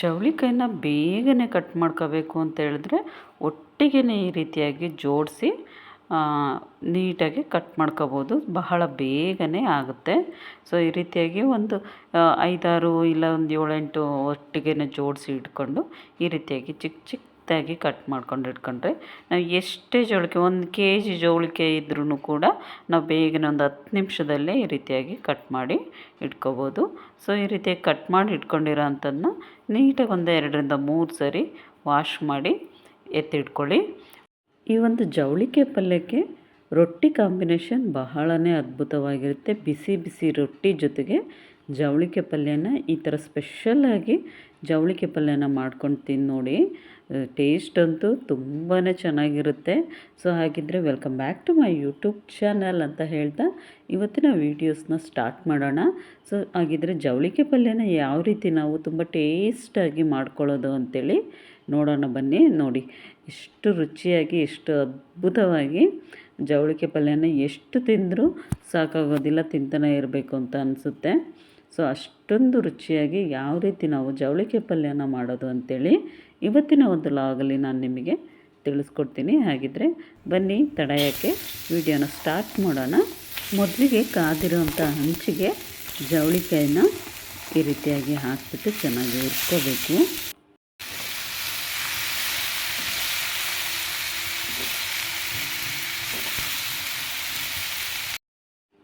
ಜವಳಿಕಾಯಿನ ಬೇಗನೆ ಕಟ್ ಮಾಡ್ಕೋಬೇಕು ಅಂತ ಹೇಳಿದ್ರೆ ಒಟ್ಟಿಗೆ ಈ ರೀತಿಯಾಗಿ ಜೋಡಿಸಿ ನೀಟಾಗಿ ಕಟ್ ಮಾಡ್ಕೋಬೋದು. ಬಹಳ ಬೇಗನೆ ಆಗುತ್ತೆ. ಸೊ ಈ ರೀತಿಯಾಗಿ ಒಂದು ಐದಾರು ಇಲ್ಲ ಒಂದು ಏಳೆಂಟು ಒಟ್ಟಿಗೆ ಜೋಡಿಸಿ ಇಟ್ಕೊಂಡು ಈ ರೀತಿಯಾಗಿ ಚಿಕ್ಕ ಚಿಕ್ಕದಾಗಿ ಕಟ್ ಮಾಡ್ಕೊಂಡು ಇಟ್ಕೊಂಡ್ರೆ ನಾವು ಎಷ್ಟೇ ಜೋಳಿಕೆ, ಒಂದು ಕೆ ಜಿ ಜೋಳಿಕೆ ಇದ್ರೂ ಕೂಡ ನಾವು ಬೇಗನೆ ಒಂದು ಹತ್ತು ನಿಮಿಷದಲ್ಲೇ ಈ ರೀತಿಯಾಗಿ ಕಟ್ ಮಾಡಿ ಇಟ್ಕೋಬೋದು. ಸೊ, ಈ ರೀತಿಯಾಗಿ ಕಟ್ ಮಾಡಿ ಇಟ್ಕೊಂಡಿರೋ ಅಂಥದ್ದನ್ನ ನೀಟಾಗಿ ಒಂದು ಎರಡರಿಂದ ಮೂರು ಸರಿ ವಾಶ್ ಮಾಡಿ ಎತ್ತಿಟ್ಕೊಳ್ಳಿ. ಈ ಒಂದು ಜವಳಿಕೆ ಪಲ್ಯಕ್ಕೆ ರೊಟ್ಟಿ ಕಾಂಬಿನೇಷನ್ ಬಹಳನೇ ಅದ್ಭುತವಾಗಿರುತ್ತೆ. ಬಿಸಿ ಬಿಸಿ ರೊಟ್ಟಿ ಜೊತೆಗೆ ಜವಳಿಕೆ ಪಲ್ಯನ ಈ ಥರ ಸ್ಪೆಷಲ್ಲಾಗಿ ಜವಳಿಕೆ ಪಲ್ಯನ ಮಾಡ್ಕೊಂಡು ತಿಂದು ನೋಡಿ. ಟೇಸ್ಟ್ ಅಂತೂ ತುಂಬಾ ಚೆನ್ನಾಗಿರುತ್ತೆ. ಸೊ ಹಾಗಿದ್ದರೆ welcome back to my YouTube channel ಅಂತ ಹೇಳ್ತಾ ಇವತ್ತಿನ ವೀಡಿಯೋಸ್ನ ಸ್ಟಾರ್ಟ್ ಮಾಡೋಣ. ಸೊ ಹಾಗಿದ್ದರೆ ಜವಳಿಕೆ ಪಲ್ಯನ ಯಾವ ರೀತಿ ನಾವು ತುಂಬ ಟೇಸ್ಟಾಗಿ ಮಾಡ್ಕೊಳ್ಳೋದು ಅಂಥೇಳಿ ನೋಡೋಣ ಬನ್ನಿ. ನೋಡಿ, ಎಷ್ಟು ರುಚಿಯಾಗಿ, ಎಷ್ಟು ಅದ್ಭುತವಾಗಿ ಜವಳಿಕೆ ಪಲ್ಯನ ಎಷ್ಟು ತಿಂದರೂ ಸಾಕಾಗೋದಿಲ್ಲ, ತಿಂತಾನೆ ಇರಬೇಕು ಅಂತ ಅನಿಸುತ್ತೆ. ಸೊ ಅಷ್ಟೊಂದು ರುಚಿಯಾಗಿ ಯಾವ ರೀತಿ ನಾವು ಜವಳಿಕೆ ಪಲ್ಯನ ಮಾಡೋದು ಅಂಥೇಳಿ ಇವತ್ತಿನ ಒಂದು ಲಾಗಲ್ಲಿ ನಾನು ನಿಮಗೆ ತಿಳಿಸ್ಕೊಡ್ತೀನಿ. ಹಾಗಿದ್ದರೆ ಬನ್ನಿ, ತಡೆಯೋಕ್ಕೆ ವಿಡಿಯೋನ ಸ್ಟಾರ್ಟ್ ಮಾಡೋಣ. ಮೊದಲಿಗೆ ಕಾದಿರುವಂಥ ಹಂಚಿಗೆ ಜವಳಿಕಾಯಿನ ಈ ರೀತಿಯಾಗಿ ಹಾಕ್ಬಿಟ್ಟು ಚೆನ್ನಾಗಿ ಹುರ್ಕೋಬೇಕು.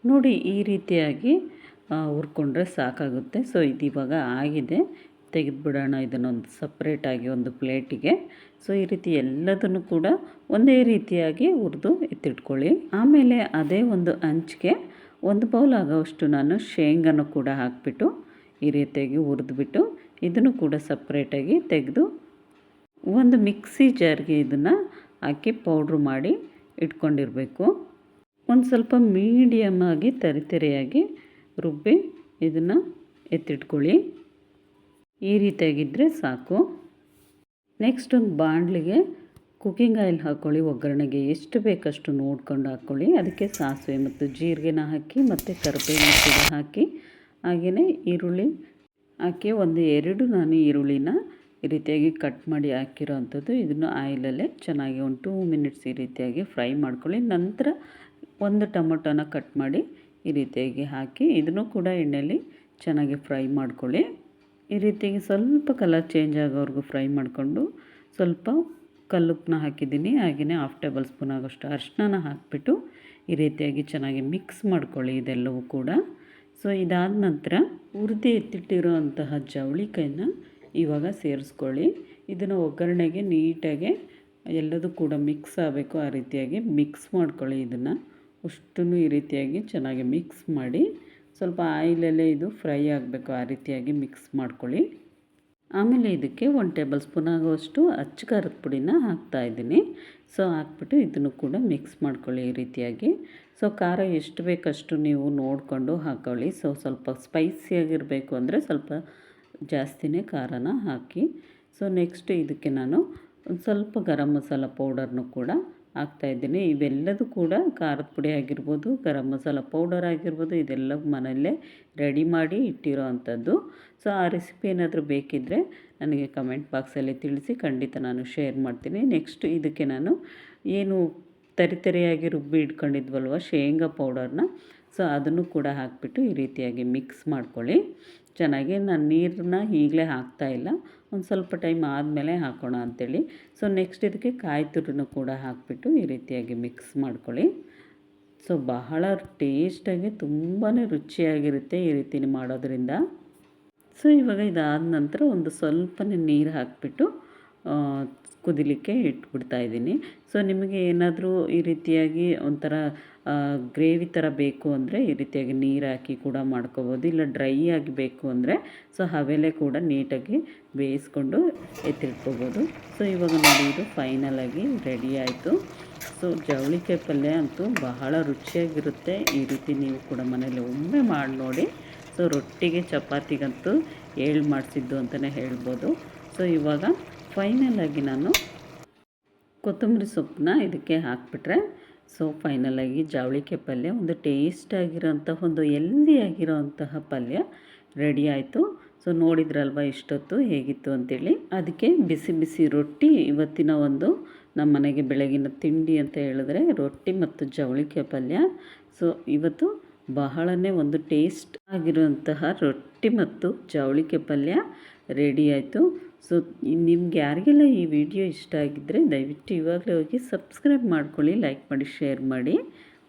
ನೋಡಿ, ಈ ರೀತಿಯಾಗಿ ಹುರ್ಕೊಂಡ್ರೆ ಸಾಕಾಗುತ್ತೆ. ಸೊ ಇದು ಇವಾಗ ಆಗಿದೆ. ತೆಗೆದುಬಿಡೋಣ ಇದನ್ನೊಂದು ಸಪ್ರೇಟಾಗಿ ಒಂದು ಪ್ಲೇಟಿಗೆ ಸೊ ಈ ರೀತಿ ಎಲ್ಲದನ್ನು ಕೂಡ ಒಂದೇ ರೀತಿಯಾಗಿ ಹುರಿದು ಎತ್ತಿಟ್ಕೊಳ್ಳಿ. ಆಮೇಲೆ ಅದೇ ಒಂದು ಅಂಚಿಗೆ ಒಂದು ಬೌಲ್ ಆಗೋವಷ್ಟು ನಾನು ಶೇಂಗಾನು ಕೂಡ ಹಾಕಿಬಿಟ್ಟು ಈ ರೀತಿಯಾಗಿ ಹುರಿದ್ಬಿಟ್ಟು ಇದನ್ನು ಕೂಡ ಸಪ್ರೇಟಾಗಿ ತೆಗೆದು ಒಂದು ಮಿಕ್ಸಿ ಜಾರ್ಗೆ ಇದನ್ನು ಹಾಕಿ ಪೌಡ್ರ್ ಮಾಡಿ ಇಟ್ಕೊಂಡಿರಬೇಕು. ಒಂದು ಸ್ವಲ್ಪ ಮೀಡಿಯಮ್ ಆಗಿ ತರಿತರಿಯಾಗಿ ರುಬ್ಬಿ ಇದನ್ನು ಎತ್ತಿಟ್ಕೊಳ್ಳಿ. ಈ ರೀತಿಯಾಗಿದ್ದರೆ ಸಾಕು. ನೆಕ್ಸ್ಟ್ ಒಂದು ಬಾಣಲಿಗೆ ಕುಕ್ಕಿಂಗ್ ಆಯಿಲ್ ಹಾಕ್ಕೊಳ್ಳಿ ಒಗ್ಗರಣೆಗೆ ಎಷ್ಟು ಬೇಕಷ್ಟು ನೋಡ್ಕೊಂಡು ಹಾಕ್ಕೊಳ್ಳಿ ಅದಕ್ಕೆ ಸಾಸಿವೆ ಮತ್ತು ಜೀರಿಗೆನ ಹಾಕಿ ಮತ್ತು ಕರಿಬೇವಿನ ಕೂಡ ಹಾಕಿ ಹಾಗೆಯೇ ಈರುಳ್ಳಿ ಹಾಕಿ, ಒಂದು ಎರಡು ನಾನು ಈರುಳ್ಳಿನ ಈ ರೀತಿಯಾಗಿ ಕಟ್ ಮಾಡಿ ಹಾಕಿರೋ ಅಂಥದ್ದು ಇದನ್ನು ಆಯಿಲಲ್ಲೇ ಚೆನ್ನಾಗಿ ಒಂದು ಟೂ ಮಿನಿಟ್ಸ್ ಈ ರೀತಿಯಾಗಿ ಫ್ರೈ ಮಾಡ್ಕೊಳ್ಳಿ. ನಂತರ ಒಂದು ಟೊಮೊಟೊನ ಕಟ್ ಮಾಡಿ ಈ ರೀತಿಯಾಗಿ ಹಾಕಿ ಇದನ್ನು ಕೂಡ ಎಣ್ಣೆಯಲ್ಲಿ ಚೆನ್ನಾಗಿ ಫ್ರೈ ಮಾಡ್ಕೊಳ್ಳಿ. ಈ ರೀತಿಯಾಗಿ ಸ್ವಲ್ಪ ಕಲರ್ ಚೇಂಜ್ ಆಗೋವರೆಗೂ ಫ್ರೈ ಮಾಡಿಕೊಂಡು ಸ್ವಲ್ಪ ಕಲ್ಲುಪ್ಪನ್ನ ಹಾಕಿದ್ದೀನಿ. ಹಾಗೆಯೇ ಹಾಫ್ ಟೇಬಲ್ ಸ್ಪೂನ್ ಆಗೋಷ್ಟು ಅರಿಶಿನ ಹಾಕಿಬಿಟ್ಟು ಈ ರೀತಿಯಾಗಿ ಚೆನ್ನಾಗಿ ಮಿಕ್ಸ್ ಮಾಡ್ಕೊಳ್ಳಿ ಇದೆಲ್ಲವೂ ಕೂಡ. ಸೊ ಇದಾದ ನಂತರ ಹುರಿದು ಎತ್ತಿಟ್ಟಿರೋ ಅಂತಹ ಜವಳಿಕಾಯಿನ ಇವಾಗ ಸೇರಿಸ್ಕೊಳ್ಳಿ. ಇದನ್ನು ಒಗ್ಗರಣೆಗೆ ನೀಟಾಗಿ ಎಲ್ಲದೂ ಕೂಡ ಮಿಕ್ಸ್ ಆಗಬೇಕು. ಆ ರೀತಿಯಾಗಿ ಮಿಕ್ಸ್ ಮಾಡ್ಕೊಳ್ಳಿ ಇದನ್ನು. ಅಷ್ಟನ್ನು ಈ ರೀತಿಯಾಗಿ ಚೆನ್ನಾಗಿ ಮಿಕ್ಸ್ ಮಾಡಿ ಸ್ವಲ್ಪ ಆಯಿಲಲ್ಲೇ ಇದು ಫ್ರೈ ಆಗಬೇಕು ಆ ರೀತಿಯಾಗಿ ಮಿಕ್ಸ್ ಮಾಡ್ಕೊಳ್ಳಿ. ಆಮೇಲೆ ಇದಕ್ಕೆ ಒನ್ ಟೇಬಲ್ ಸ್ಪೂನ್ ಆಗುವಷ್ಟು ಅಚ್ಚ ಖಾರದ ಪುಡಿನ ಹಾಕ್ತಾಯಿದ್ದೀನಿ ಸೊ ಹಾಕ್ಬಿಟ್ಟು ಇದನ್ನು ಕೂಡ ಮಿಕ್ಸ್ ಮಾಡ್ಕೊಳ್ಳಿ ಈ ರೀತಿಯಾಗಿ. ಸೊ ಖಾರ ಎಷ್ಟು ಬೇಕಷ್ಟು ನೀವು ನೋಡಿಕೊಂಡು ಹಾಕೊಳ್ಳಿ. ಸೊ ಸ್ವಲ್ಪ ಸ್ಪೈಸಿಯಾಗಿರಬೇಕು ಅಂದರೆ ಸ್ವಲ್ಪ ಜಾಸ್ತಿನೇ ಖಾರನ ಹಾಕಿ. ಸೊ ನೆಕ್ಸ್ಟ್ ಇದಕ್ಕೆ ನಾನು ಒಂದು ಸ್ವಲ್ಪ ಗರಂ ಮಸಾಲ ಪೌಡರ್ನು ಕೂಡ ಹಾಕ್ತಾಯಿದ್ದೀನಿ ಇವೆಲ್ಲದೂ ಕೂಡ ಖಾರದ ಪುಡಿ ಆಗಿರ್ಬೋದು, ಗರಂ ಮಸಾಲ ಪೌಡರ್ ಆಗಿರ್ಬೋದು, ಇದೆಲ್ಲ ಮನೆಯಲ್ಲೇ ರೆಡಿ ಮಾಡಿ ಇಟ್ಟಿರೋ ಅಂಥದ್ದು. ಸೊ, ಆ ರೆಸಿಪಿ ಏನಾದರೂ ಬೇಕಿದ್ದರೆ ನನಗೆ ಕಮೆಂಟ್ ಬಾಕ್ಸಲ್ಲಿ ತಿಳಿಸಿ ಖಂಡಿತ ನಾನು ಶೇರ್ ಮಾಡ್ತೀನಿ. ನೆಕ್ಸ್ಟ್ ಇದಕ್ಕೆ ನಾನು ಏನು ತರಿತರಿಯಾಗಿ ರುಬ್ಬಿ ಇಟ್ಕೊಂಡಿದ್ವಲ್ವ, ಶೇಂಗಾ ಪೌಡರ್ನ ಸೊ ಅದನ್ನು ಕೂಡ ಹಾಕಿಬಿಟ್ಟು ಈ ರೀತಿಯಾಗಿ ಮಿಕ್ಸ್ ಮಾಡ್ಕೊಳ್ಳಿ. ಚೆನ್ನಾಗಿ ನಾನು ನೀರನ್ನ ಈಗಲೇ ಹಾಕ್ತಾಯಿಲ್ಲ ಒಂದು ಸ್ವಲ್ಪ ಟೈಮ್ ಆದಮೇಲೆ ಹಾಕೋಣ ಅಂಥೇಳಿ ಸೊ ನೆಕ್ಸ್ಟ್ ಇದಕ್ಕೆ ಕಾಯಿ ತುರಿನೂ ಕೂಡ ಹಾಕಿಬಿಟ್ಟು ಈ ರೀತಿಯಾಗಿ ಮಿಕ್ಸ್ ಮಾಡ್ಕೊಳ್ಳಿ. ಸೊ ಬಹಳ ಟೇಸ್ಟಾಗಿ ತುಂಬಾ ರುಚಿಯಾಗಿರುತ್ತೆ ಈ ರೀತಿ ಮಾಡೋದ್ರಿಂದ. ಸೊ ಇವಾಗ ಇದಾದ ನಂತರ ಒಂದು ಸ್ವಲ್ಪನೇ ನೀರು ಹಾಕಿಬಿಟ್ಟು ಕುದಿಲಿಕ್ಕೆ ಇಟ್ಬಿಡ್ತಾ ಇದ್ದೀನಿ. ಸೊ ನಿಮಗೆ ಏನಾದರೂ ಈ ರೀತಿಯಾಗಿ ಒಂಥರ ಗ್ರೇವಿ ಥರ ಬೇಕು ಅಂದರೆ ಈ ರೀತಿಯಾಗಿ ನೀರು ಹಾಕಿ ಕೂಡ ಮಾಡ್ಕೋಬೋದು. ಇಲ್ಲ ಡ್ರೈ ಆಗಿ ಬೇಕು ಅಂದರೆ, ಸೊ, ಹವೆಲೆ ಕೂಡ ನೀಟಾಗಿ ಬೇಯಿಸ್ಕೊಂಡು ಎತ್ತಿಟ್ಕೋಬೋದು. ಸೊ ಇವಾಗ ನೋಡಿ ಇದು ಫೈನಲಾಗಿ ರೆಡಿ ಆಯಿತು. ಸೊ ಜವಳಿಕಾಯಿ ಪಲ್ಯ ಅಂತೂ ಬಹಳ ರುಚಿಯಾಗಿರುತ್ತೆ. ಈ ರೀತಿ ನೀವು ಕೂಡ ಮನೇಲಿ ಒಮ್ಮೆ ಮಾಡಿ ನೋಡಿ. ಸೊ ರೊಟ್ಟಿಗೆ ಚಪಾತಿಗಂತೂ ಏಳು ಮಾಡಿಸಿದ್ದು ಅಂತಲೇ ಹೇಳ್ಬೋದು. ಸೊ ಇವಾಗ ಫೈನಲಾಗಿ ನಾನು ಕೊತ್ತಂಬರಿ ಸೊಪ್ಪನ್ನ ಇದಕ್ಕೆ ಹಾಕಿಬಿಟ್ರೆ ಸೊ ಫೈನಲಾಗಿ ಜಾವಳಿಕೆ ಪಲ್ಯ, ಒಂದು ಟೇಸ್ಟ್ ಆಗಿರೋಂಥ, ಒಂದು ಎಲ್ದಿ ಆಗಿರೋಂತಹ ಪಲ್ಯ ರೆಡಿ ಆಯಿತು. ಸೊ ನೋಡಿದ್ರಲ್ವ ಇಷ್ಟೊತ್ತು ಹೇಗಿತ್ತು ಅಂತೇಳಿ. ಅದಕ್ಕೆ ಬಿಸಿ ಬಿಸಿ ರೊಟ್ಟಿ, ಇವತ್ತಿನ ಒಂದು ನಮ್ಮ ಮನೆಗೆ ಬೆಳಗಿನ ತಿಂಡಿ ಅಂತ ಹೇಳಿದ್ರೆ ರೊಟ್ಟಿ ಮತ್ತು ಜವಳಿಕೆ ಪಲ್ಯ. ಸೊ ಇವತ್ತು ಬಹಳನೇ ಒಂದು ಟೇಸ್ಟ್ ಆಗಿರುವಂತಹ ರೊಟ್ಟಿ ಮತ್ತು ಜವಳಿಕೆ ಪಲ್ಯ ರೆಡಿ ಆಯಿತು. ಸೊ ನಿಮ್ಗೆ ಯಾರಿಗೆಲ್ಲ ಈ ವಿಡಿಯೋ ಇಷ್ಟ ಆಗಿದ್ದರೆ ದಯವಿಟ್ಟು ಇವಾಗಲೇ ಹೋಗಿ ಸಬ್ಸ್ಕ್ರೈಬ್ ಮಾಡ್ಕೊಳ್ಳಿ, ಲೈಕ್ ಮಾಡಿ, ಶೇರ್ ಮಾಡಿ.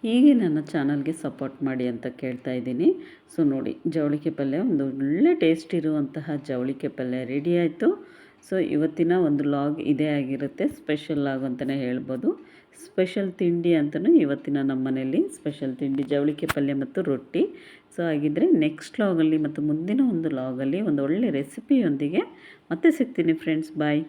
ಹೀಗೆ ನನ್ನ ಚಾನಲ್ಗೆ ಸಪೋರ್ಟ್ ಮಾಡಿ ಅಂತ ಕೇಳ್ತಾ ಇದ್ದೀನಿ. ಸೊ, ನೋಡಿ, ಜವಳಿಕೆ ಪಲ್ಯ ಒಂದು ಒಳ್ಳೆ ಟೇಸ್ಟ್ ಇರುವಂತಹ ಜವಳಿಕೆ ಪಲ್ಯ ರೆಡಿ ಆಯಿತು. ಸೊ ಇವತ್ತಿನ ಒಂದು ಲಾಗ್ ಇದೇ ಆಗಿರುತ್ತೆ, ಸ್ಪೆಷಲ್ ಲಾಗ್ ಅಂತಲೇ ಹೇಳ್ಬೋದು. ಸ್ಪೆಷಲ್ ತಿಂಡಿ ಅಂತಲೂ ಇವತ್ತಿನ ನಮ್ಮ ಮನೆಯಲ್ಲಿ ಸ್ಪೆಷಲ್ ತಿಂಡಿ, ಜವಳಿಕೆ ಪಲ್ಯ ಮತ್ತು ರೊಟ್ಟಿ. ಸೊ ಹಾಗಿದ್ದರೆ ನೆಕ್ಸ್ಟ್ ಲಾಗಲ್ಲಿ ಮತ್ತು ಮುಂದಿನ ಒಂದು ಲಾಗಲ್ಲಿ ಒಂದು ಒಳ್ಳೆ ರೆಸಿಪಿಯೊಂದಿಗೆ ಮತ್ತೆ ಸಿಗ್ತೀನಿ ಫ್ರೆಂಡ್ಸ್. ಬಾಯ್.